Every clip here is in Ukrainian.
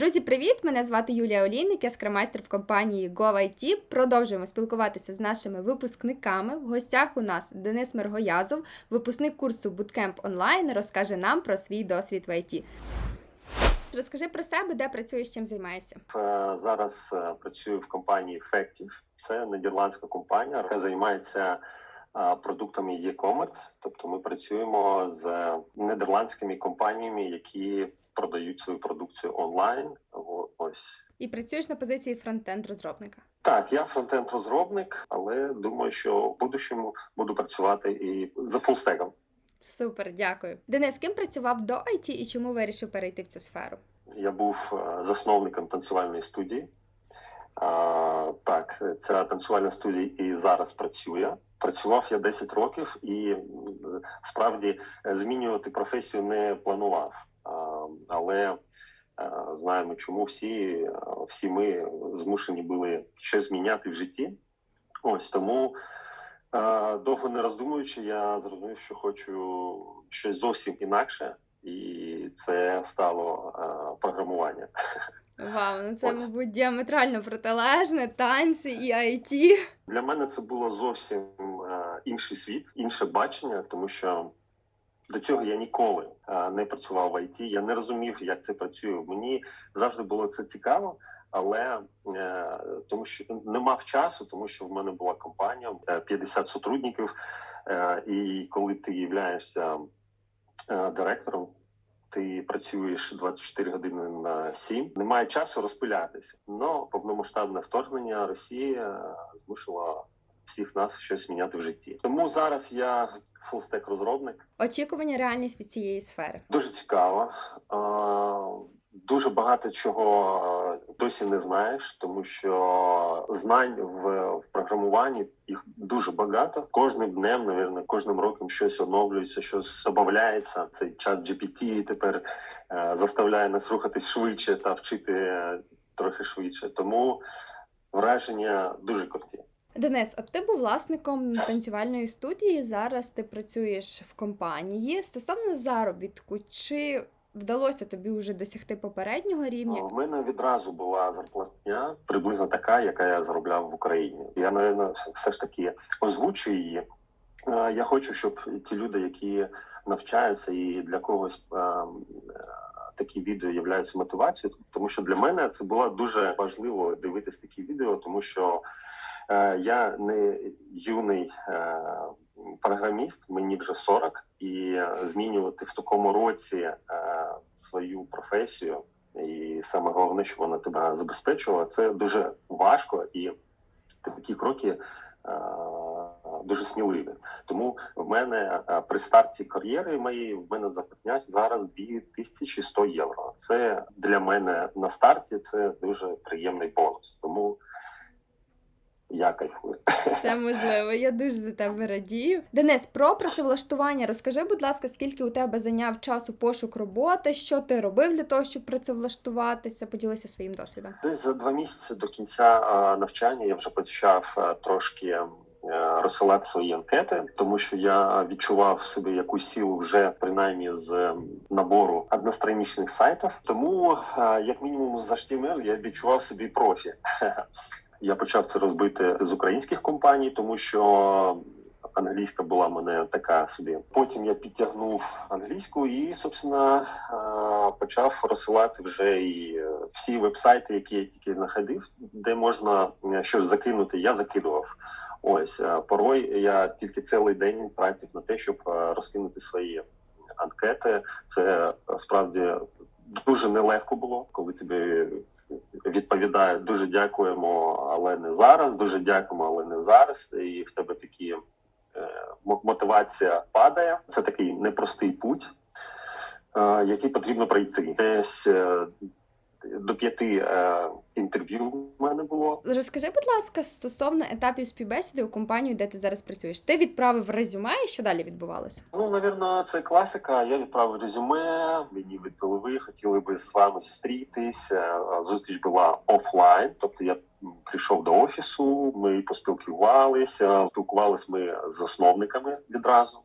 Друзі, привіт! Мене звати Юлія Олійник, я скрамайстер в компанії GoIT. Продовжуємо спілкуватися з нашими випускниками. В гостях у нас Денис Миргоязов, випускник курсу Bootcamp онлайн, розкаже нам про свій досвід в ІТ. Розкажи про себе, де працюєш, чим займаєшся. Е, Зараз е, працюю в компанії Effective. Це нідерландська компанія, яка займається продуктами e-commerce. Тобто ми працюємо з нідерландськими компаніями, які продають свою продукцію онлайн. Ось І працюєш на позиції фронтенд розробника. так, я фронтенд розробник, але думаю, що в будущому буду працювати і за фулстеком. Супер, дякую. Денис, ким працював до IT і чому вирішив перейти в цю сферу? Я був е, засновником танцювальної студії. А, так, ця танцювальна студія і зараз працює. Працював я 10 років і справді е, змінювати професію не планував. Але е, знаємо, чому всі, е, всі ми змушені були щось зміняти в житті. Ось тому, довго не роздумуючи, я зрозумів, що хочу щось зовсім інакше і це стало програмування. Вау, ну це, Ось. мабуть, діаметрально протилежне, танці і IT. Для мене це було зовсім інший світ, інше бачення, тому що до цього я ніколи е, не працював в ІТ, я не розумів, як це працює. Мені завжди було це цікаво. Але е, тому що не мав часу, тому що в мене була компанія е, 50 сотрудників, е, і коли ти являєшся директором, ти працюєш 24 години на 7, немає часу розпилятися. Но повномасштабне вторгнення Росії змусило всіх нас щось міняти в житті. Тому зараз я фулстек розробник. Очікування, реальність від цієї сфери. Дуже цікаво. Дуже багато чого е, досі не знаєш, тому що знань в, в програмуванні їх дуже багато. Кожним днем, навірно, кожним роком щось оновлюється, щось обавляється. Цей чат GPT тепер е, заставляє нас рухатись швидше та вчити е, трохи швидше. Тому враження дуже круті. Денис, от ти був власником танцювальної студії. Зараз ти працюєш в компанії. Стосовно заробітку, чи вдалося тобі вже досягти попереднього рівня? У мене відразу була зарплатня приблизно така, яка я заробляв в Україні. Я напевно, все ж таки озвучу її. Е, Я хочу, щоб ті люди, які навчаються, і для когось е, е, такі відео являються мотивацією, тому що для мене це було дуже важливо дивитись такі відео, тому що я не юний е, програміст, мені вже 40, і е, змінювати в такому році е, свою професію, і саме головне, що вона тебе забезпечувала, це дуже важко і такі кроки. е, Дуже сміливі, тому в мене е, при старті кар'єри моєї в мене зарплатня зараз 2100 євро. Це для мене на старті це дуже приємний бонус. Тому я кайфую. Це можливо. Я дуже за тебе радію. Денис, про працевлаштування розкажи, будь ласка, скільки у тебе зайняв часу пошук роботи, що ти робив для того, щоб працевлаштуватися? Поділися своїм досвідом. Десь за два місяці до кінця навчання я вже почав трошки е, розсилати свої анкети, тому що я відчував в собі якусь силу вже принаймні з е, набору одностраничних сайтів. Тому, е, як мінімум, з HTML я відчував собі профі. Я почав це робити з українських компаній, тому що англійська була в мене така собі. Потім я підтягнув англійську і, собственно, е, почав розсилати вже і е, всі вебсайти, які я тільки знаходив, де можна е, щось закинути, я закидував. Ось порой я тільки цілий день тратив на те, щоб розкинути свої анкети. Це справді дуже нелегко було, коли тобі відповідають дуже дякуємо, але не зараз. Дуже дякуємо, але не зараз. І в тебе такі е, мотивація падає. Це такий непростий путь, е, який потрібно пройти. Десь е, до п'яти е, інтерв'ю в мене було. Розкажи, будь ласка, стосовно етапів співбесіди у компанію, де ти зараз працюєш. Ти відправив резюме, і що далі відбувалося? Ну, навірно, це класика. Я відправив резюме. Мені відповіли, хотіли би з вами зустрітись. Е, Зустріч була офлайн, тобто я прийшов до офісу. Ми поспілкувалися. Спілкувалися ми з засновниками відразу.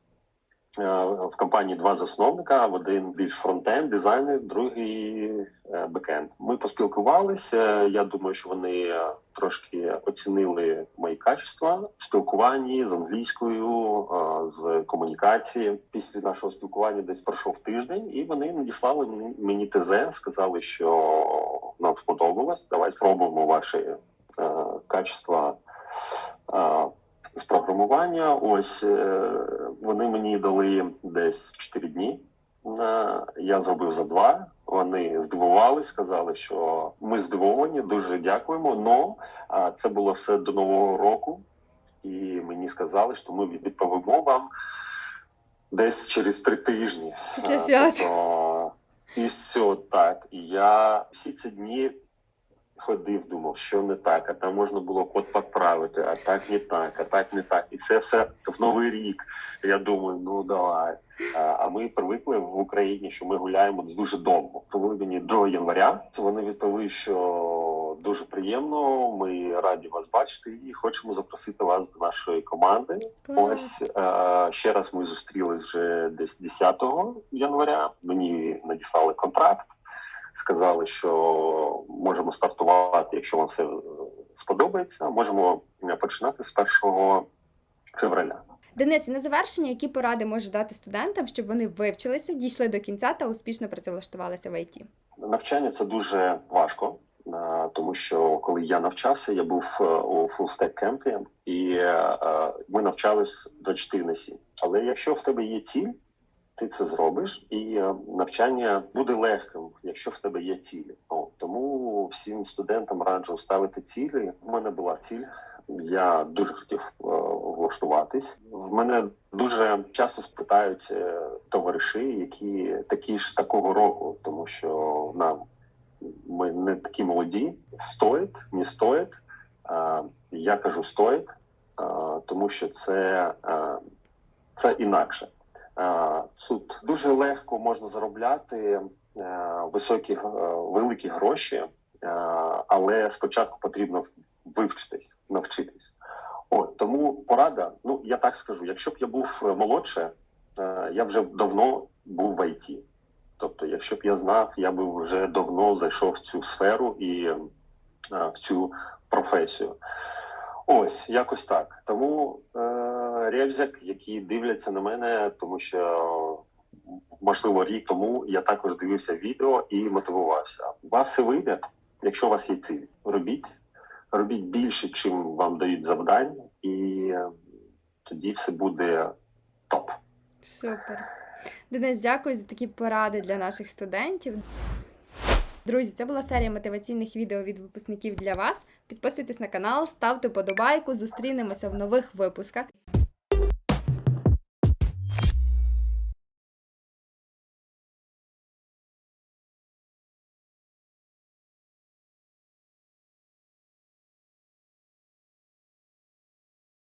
Е, в компанії два засновника: один більш фронтенд, дизайнер, другий е, бекенд. Ми поспілкувалися. Я думаю, що вони е, трошки оцінили мої качества в спілкуванні з англійською, з комунікації. Після нашого спілкування десь пройшов тиждень, і вони надіслали мені- ТЗ, сказали, що нам сподобалось. Давай спробуємо ваші качества. з програмування. Ось вони мені дали десь 4 дні. Е, Я зробив за два. Вони здивувались, сказали, що ми здивовані, дуже дякуємо. Но а, це було все до нового року, і мені сказали, що ми відповімо вам десь через три тижні. Після Е, свят. тобто, І все так. І я всі ці дні ходив, думав, що не так, а там можна було код підправити, а так не так, а так не так. І це все в новий рік. Я думаю, ну давай. А, ми привикли в Україні, що ми гуляємо дуже довго. Коли мені 2 января вони відповіли, що дуже приємно. Ми раді вас бачити і хочемо запросити вас до нашої команди. Ось е, ще раз ми зустрілись вже десь 10 января. Мені надіслали контракт, сказали, що можемо стартувати, якщо вам все е, сподобається. Можемо е, починати з 1 февраля. Денис, і на завершення, які поради може дати студентам, щоб вони вивчилися, дійшли до кінця та успішно працевлаштувалися в ІТ? Навчання це дуже важко, е, тому що коли я навчався, я був у фулстек кемпі, і ми навчались 24 на 7. Але якщо в тебе є ціль, ти це зробиш, і е, навчання буде легким, якщо в тебе є цілі. О, тому всім студентам раджу ставити цілі. У мене була ціль. Я дуже хотів е, влаштуватись. В мене дуже часто спитають е, товариші, які такі ж такого року, тому що нам ми не такі молоді. Стоїть, не стоїть. Я кажу, стоїть, тому що це, це інакше. Е, Тут дуже легко можна заробляти е, високі е, великі гроші, але спочатку потрібно вивчитись, навчитись. От тому порада. Ну я так скажу: якщо б я був молодше, я вже давно був в ІТ. Тобто, якщо б я знав, я би вже давно зайшов в цю сферу і в цю професію. Ось якось так. Тому ревзяк, які дивляться на мене, тому що можливо рік тому я також дивився відео і мотивувався. У вас все вийде, якщо у вас є ціль. Робіть, робіть більше, чим вам дають завдань, і е, тоді все буде топ. Супер. Денис, дякую за такі поради для наших студентів. Друзі, це була серія мотиваційних відео від випускників для вас. Підписуйтесь на канал, ставте подобайку, зустрінемося в нових випусках.